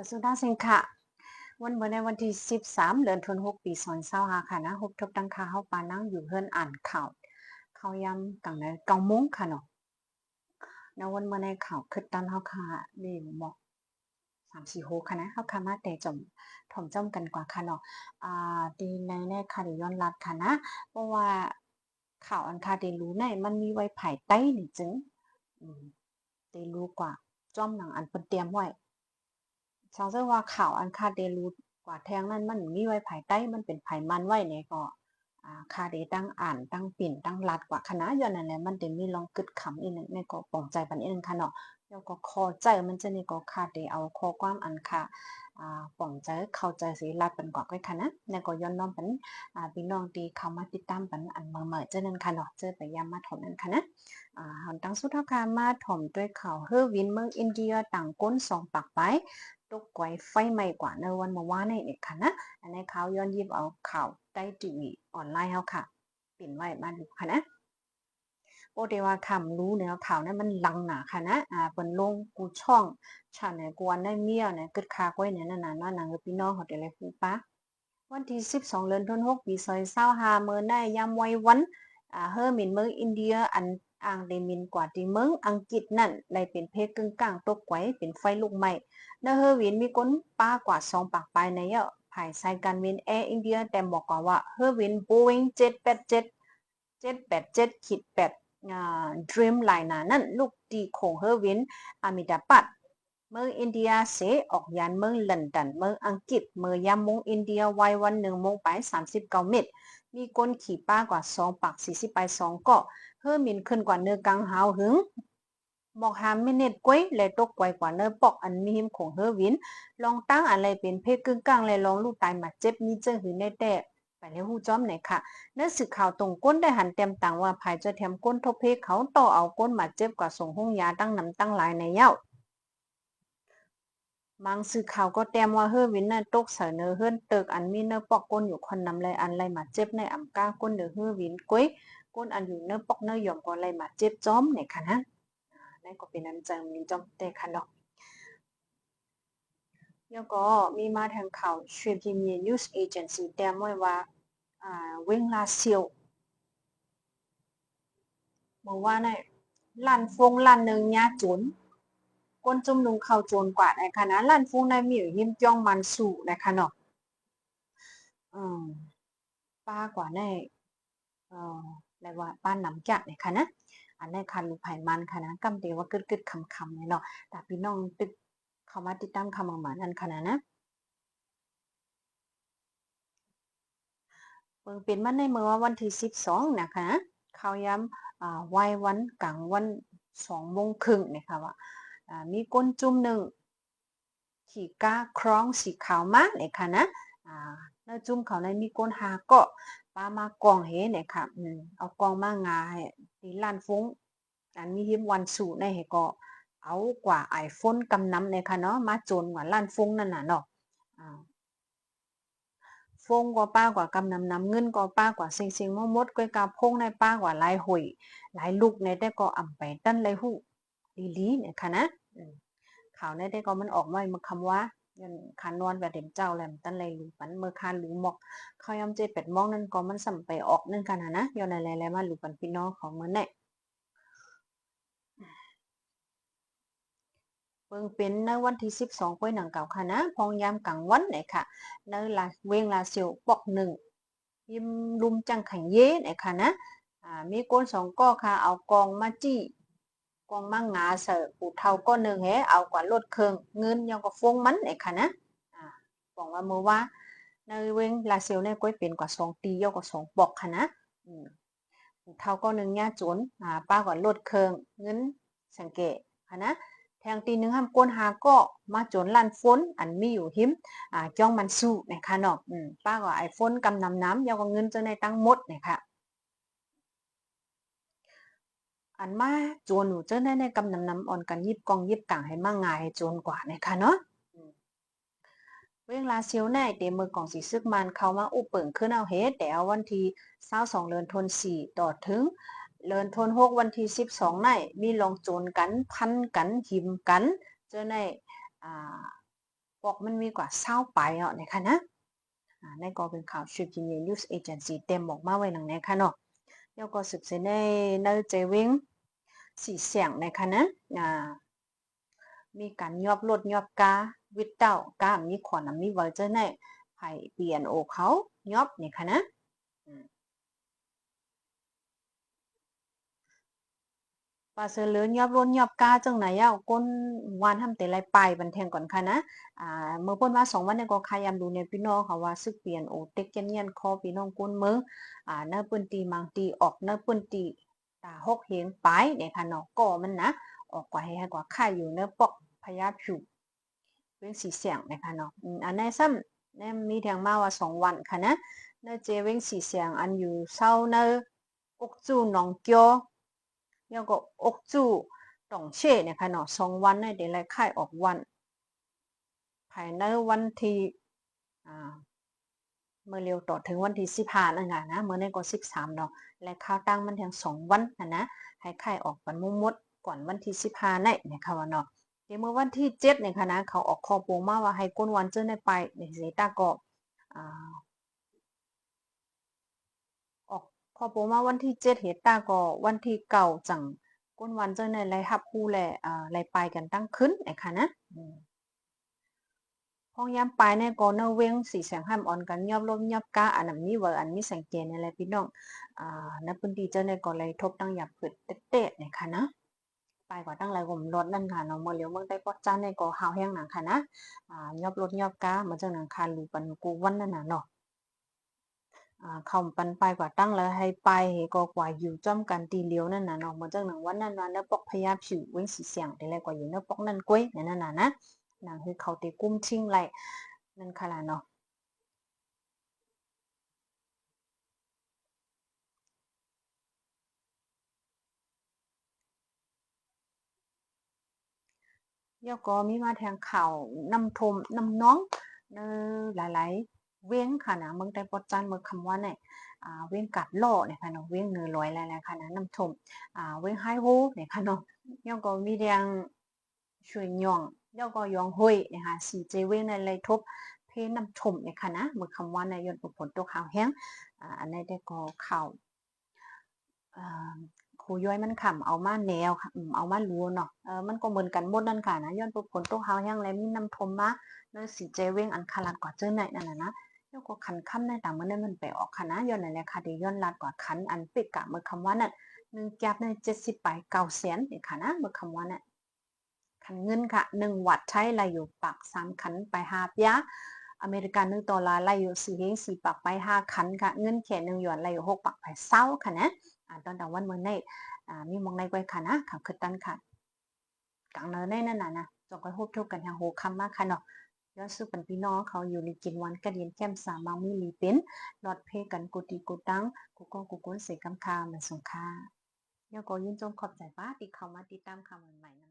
อสุดาเซงค่ะ วันเมื่อในวันที่ 13 เดือนธันวาคมปี2025ค่ะนะฮบทบดังค่ะเฮาปานั่งอยู่เฮือนอ่านข่าวเขาวยำกังใน9โมงค่ะเนาะในวันเมื่อในข่าวคือตันเฮาค่ะนี่หมอก3 4โฮค่ะนะเฮาค่ะมาแต่จมถมจ้อมกันกว่าค่ะเนาะอ่าดีในในค่ะดีย้อนลัดค่ะนะเพราะว่าข่าวอันค่ะได้รู้ในมันมีไว้ภายใต้นี่จึงอืมได้รู้กว่าจ้อมหนังอันเพิ่นเตรียมไว้ ชาวเจ้าว่าข่าวอันคาเดรูกว่าแทงนั้นมันมีไว้ภายใต้มันเป็นภายมันไว้เนี่ยก็อ่าคาเดตั้งอ่านตั้งปิ่นตั้งลัดกว่าคณะย้อนนั่นแหละมันเดมีลองกึดคำอีกนึงในก็ปองใจปันอีกนึงค่ะเนาะแล้วก็คอใจมันจะนี่ก็คาเดเอาข้อความอันค่ะอ่าปองใจเข้าใจสิลัดเป็นกว่าไว้ค่ะนะแล้วก็ย้อนน้อมเปันพี่น้องที่เข้ามาติดตามเปันอันเมื่อเมื่อเจานั้นค่ะเนาะเจอไปยามมาถมนั้นค่ะนะหันตั้งสุดเท่าคามาถมด้วยข่าวเฮอวินเมืองอินเดียต่างก้นสองปากไป ตกไกวไฟไหม้กว่าในวันเมื่อวานนี่ค่ะนะอันนี้เขาย้อนยิบเอาข่าวใต้ทีวีออนไลน์เฮาค่ะปิ่นไว้มาดูค่ะนะโอเดว่าคำรู้เนี่ยข่าวนั้นมันลังหนาค่ะนะอ่าเป็นลงกูช่องชาเนี่ยกวนได้เมียเนี่ยกึดคาก้อยเนี่ยนั่นน่ะว่านังพี่น้องเขาได้เลยฮู้ปะวันที่ 12 เดือนธันวาคมปี2025มื้อได้ยามไว้วัน เฮอร์มินเมืองอินเดียอันอ่างเดมินกว่าที่เมืองอังกฤษนั่นเลยเป็นเพศกึ่งกลางตกไกวเป็นไฟลุกไหม้นเฮอร์วินมีก้นป้ากว่าสองปากปลายในเยอะภายใส่การวินแอร์อินเดียแต่บอกกว่าว่าเฮอร์วินโบวิงเจ็ดแปดเจ็ดเจ็ดแปดเจ็ดขีดแปดอ่าดรีมไลน์นั่นลูกดีของเฮอร์วินอามิดาปัดเมืองอินเดียเสออกยานเมืองลอนดอนเมืองอังกฤษเมืองยามมงอินเดียวัยวันหนึ่งโมงไปสามสิบเก้าเมตร มีก้นขี่ป้ากว่าสองปากสี่สิบไปสองเกาะเฮอมินขึ้นกว่าเนื้อกังหาวหึงบอกหามไม่เน็ตกวยเลยตกไกวกว่าเนื้อปอกอันมีหิมของเฮอวิน ลองตั้งอะไรเป็นเพศกึ่งกลางเลยลองลูกตายมาเจ็บมีเจอหือในแต่ไปแล้วหูจ้อมไหนค่ะเนื้อสื่อข่าวตรงก้นได้หันเต็มต่างว่าภายจะแถมก้นทบเพศเขาต่อเอาก้นมาเจ็บกว่าส่งห้องยาตั้งน้ำตั้งลายในเย้า มังสื่อข่าวก็แต้มว่าเฮอวินน่ะตกเสนอเฮือนเติกอันมีเนื้อปอกก้นอยู่คนนำเลยอันไรมาเจ็บในอ่ำก้าก้นเดือเฮอวินกวยก้นอันอยู่เนื้อปอกเนื้อยอมก็ไรมาเจ็บจ้อมไหนค่ะนะนั่นก็เป็นน้ำใจมีจอมเตะคันดอกแล้วก็มีมาทางข่าวชวีพิมีนิวส์เอเจนซี่แต้มไว้ว่าอ่าเวงลาเซียวเมื่อว่านี่ลั่นฟงลั่นหนึ่งยาจุน ก้นจุ่มนุงเข้าโจนกว่าในคณะลั่นฟงในมีอยู่หิมจ้องมันสู่นะคะเนาะอืมป้ากว่าในเอ่อเรียกว่าป้านน้ำจักในคณะอันในคันลูกไผ่มันค่ะนะกำเดียวว่ากึดกึดคำคำเลยเนาะแต่พี่น้องตึกเข้ามาติดตามคำหมือนอันขนาดนะเปิงเป็นมันในเมื่อวันที่สิบสองนะคะเขาย้ำอ่าวัยวันกลางวันสองโมงครึ่งนะคะว่า มีก้นจุ่มหนึ่งขี่ก้าคล้องสีขาวมากเลยค่ะนะอ่าเนื้อจุ่มเขาในมีก้นหาเกาะปามากองเฮเนี่ยค่ะเอากองมางาตีล้านฟุ้งอันมีหิมวันสู่ในเหก็เอากว่าไอโฟนกำน้ำเนี่ยค่ะเนาะมาจนกว่าล้านฟุ้งนั่นน่ะเนาะฟงกว่าป้ากว่ากำนำนำเงินกว่าป้ากว่าสิงสิงมมดก้อยกาพงในป้ากว่าลายหอยหลายลูกในได้ก็อ่ำไปตั้นเลยหูลีลีเนี่ยค่ะนะ ข่าวในได้ก็มันออกมาเมื่อคำว่ายันคานอนแบบเด็มเจ้าแหลมตั้นเลยลูปันเมื่อคานหรือหมอกเขายำเจเป็ดมองนั่นก็มันสัมไปออกนั่นกันนะนะย้อนอะไรแล้วมาหลูปันพี่น้องของเมันเนี่ยเบิ่งเป็นในวันที่สิบสองก้อยหนังเก่าค่ะนะ พองยามกลางวันเนี่ยค่ะในลาเวงลาเซียวปอกหนึ่งยิมลุมจังขังเย่เนี่ยค่ะนะ อ่า มีโกนสองก้อค่ะ เอากองมาจี้ กองมั่งงาเสิร์ปูเท่าก้อนหนึ่งเฮเอากว่าลดเครื่องเงินยังก็ฟงมันเนี่ยค่ะนะอ่าบอกว่ามือว่าในเวงลาเซียวเนี่ยก้อยเป็นกว่าสองตียอะกว่าสองปอกค่ะนะอืมเท่าก็หนึ่งย่าจนอ่าป้ากว่าลดเครื่องเงินสังเกตค่ะนะแทงตีหนึ่งห้ามก้นหาก็มาจนลันฝนอันมีอยู่หิมอ่าจ้องมันสู้นะคะเนาะอืมป้ากว่าไอโฟนกำนำน้ำยาวกว่าเงินจะในตั้งหมดนะคะ อันมาโจนหนูเจ้าได้ในกำนำน้ำอ่อนกันยิบกองยิบกลางให้มากงายโจนกว่านะคะเนาะเวลาเซียวแน่เดมือกองสีซึกมันเขามาอุปเปิงขึ้นเอาเฮดแต่เอาวันที่22เดือนธันวาคมต่อถึงเลินทนหกวันที่12ในมีลองโจนกันพันกันหิมกัน เจอในอ่าปอกมันมีกว่าเศร้าไปอะนะคะนะในก็เป็นข่าวชุดยินยนิวส์เอเจนซี่เต็มบอกมาไว้หนังในค่ะเนาะแล้วก็สืบเสในในเจวิง สีเสียงนะคะนะอ่ามีการยอบรถยอบกาวิตเต้ากามีขวานมีเวอร์เจอร์ในไผ่เปลี่ยนโอเขายอบนี่ค่ะนะปลาเสือเลือนยอบร้นยอบกาจังไหนอ่ก้นวานทำแต่ไรไปบันเทงก่อนค่ะนะอ่าเมื่อพ้นมาสองวันเนี่ยก็ขยามดูในพี่น้องค่ะว่าซึกเปลี่ยนโอเต็กเจนเนียนคอพี่น้องก้นมืออ่าเนื้อปืนตีมังตีออกเนื้อปืนตี ตาหกเฮงไปเนี่ยค่ะเนาะก่อมันนะออกกว่าให้ให้กว่าค่ายอยู่เนื้อปอกพยาผิวเว้งสีเสียงนะคะเนาะอันในซ้ำเนี่มีเทียงมาว่าสองวันค่ะนะเนื้อเจเว้งสีเสียงอันอยู่เศร้าเนื้ออกจูหนองเกียวแล้วก็อกจูต่องเช่เนี่ยค่ะเนาะสองวันเนี่ยเดี๋ยวไล่ค่ายออกวัน ภายในวันที่อ่า เมื่อเร็วต่อถึงวันที่สิบห้านั่นนะเมื่อในก็สิบสามเนาะและข้าวตั้งมันเพียงสองวันนะนะให้ค่ออกวันมุ่งมดก่อนวันที่สิบห้าในเนี่ยค่ะว่าเนาะเดี๋ยวเมื่อวันที่เจ็ดเนี่ยค่ะนะเขาออกคอปูมาว่าให้ก้นวันเจ้าได้ไปในเซตาก็อออกคอปูมาวันที่เจ็ดเหตุตาก็วันที่เก่าจังก้นวันเจ้าในไรฮับคู่แหละอ่าไรไปกันตั้งขึ้นไอ้ค่ะนะ ห้องย้ำปลายเนี่ยก็เนเว้งสีแสงห้ามอ่อนกันยอบลมยอบก้าอันนั้นมีเวอร์อันมีสังเกตในอะไรพี่น้องอ่านับพื้นที่เจ้าในก็เลยทบตั้งหยับเกิดเตะๆเนี่ยค่ะนะไปกว่าตั้งไรผมรถนั่นค่ะเนาะเมื่อเลี้ยวเมื่อได้ปอจ้าในก็หาวแห้งหนังค่ะนะอ่ายอบรถยอบก้ามาจากหนังคาลูปันกูวันนั่นน่ะเนาะอ่าเข้าปันไปกว่าตั้งแล้วให้ไปก็กว่าอยู่จ้อมกันตีเลี้ยวนั่นน่ะเนาะมาจากหนังวันนั้นวันแล้วปอกพยาผิวเว้งสีเสียงได้เลยกว่าอยู่เนื้อปอกนั่นกุ้วยนั่นน่ะนะ นางคือเขาตีกุ้มชิงไรนั่นค่ะล่ะเนาะยก็มีมาแทงข่าวนำทมนำน้องเนหลายๆ เว้งค่ะนะเมืองแต่ปจันเมืองคำว่าเนี่ยอ่าเว้งกัดล่อเนี่ยค่ะเนาะเว้งเนื้อลอยหลายๆค่ะนะนำทมอ่าเว้งไฮโฮเนี่ยค่ะเนาะยก็มีแดงช่วยย่อง ยก็ยองห้อยนะคะสีเจเว้งในเลยทบเพนำชมเนี่ยค่ะนะเมือคำว่าในยนต์ผลตัวข่าวแห้งอ่าอันนี้ได้ก็ข่าวครูย้อยมันขำเอามาแนวค่ะเอามารู้เนาะเออมันก็เหมือนกันหมดนั่นค่ะนะย้อนตัวผลตัวเฮายังแล้วมีน้ำทมมาเนื้อสีเจเว้งอันคาลัดกว่าเจอไหนนั่นนะนะย้อนก็ขันค่ำในต่างมันได้มันไปออกค่ะนะย้อนนั่นแหละค่ะเดี๋ยวย้อนลัดกว่าขันอันปิดกะเมื่อคำว่านั่นหนึ่งแก๊บในเจ็ดสิบไปเก้าแสนนี่ค่ะนะเมื่อคำว่านั่น ขันเงินค่ะหนึ่งวัดใช้ไรอยู่ปากสามขันไปหาปยาอเมริกันนึงตัวลาไล่อยู่สี่เฮงสี่ปักไปห้าขันค่ะเงินแค่หนึ่งหยวนไล่อยู่หกปักไปเศร้าค่ะนะอ่าตอนต่างวันเมื่อในอ่ามีมองในไว้ค่ะนะขับขึ้นตันค่ะกังเนินในนั่นน่ะนะจงก็ฮบทุกกันทางโหคำมากค่ะเนาะย้อนสู้เป็นพี่น้องเขาอยู่ในกินวันกระเดียนแก้มสามมังมีลีเป็นหลอดเพกันกูตีกูตังกูก็กูก้นเสกกำคาเหมือนสงค่าย่อก็ยินจงขอบใจป้าติดเข้ามาติดตามข่าวใหม่ๆ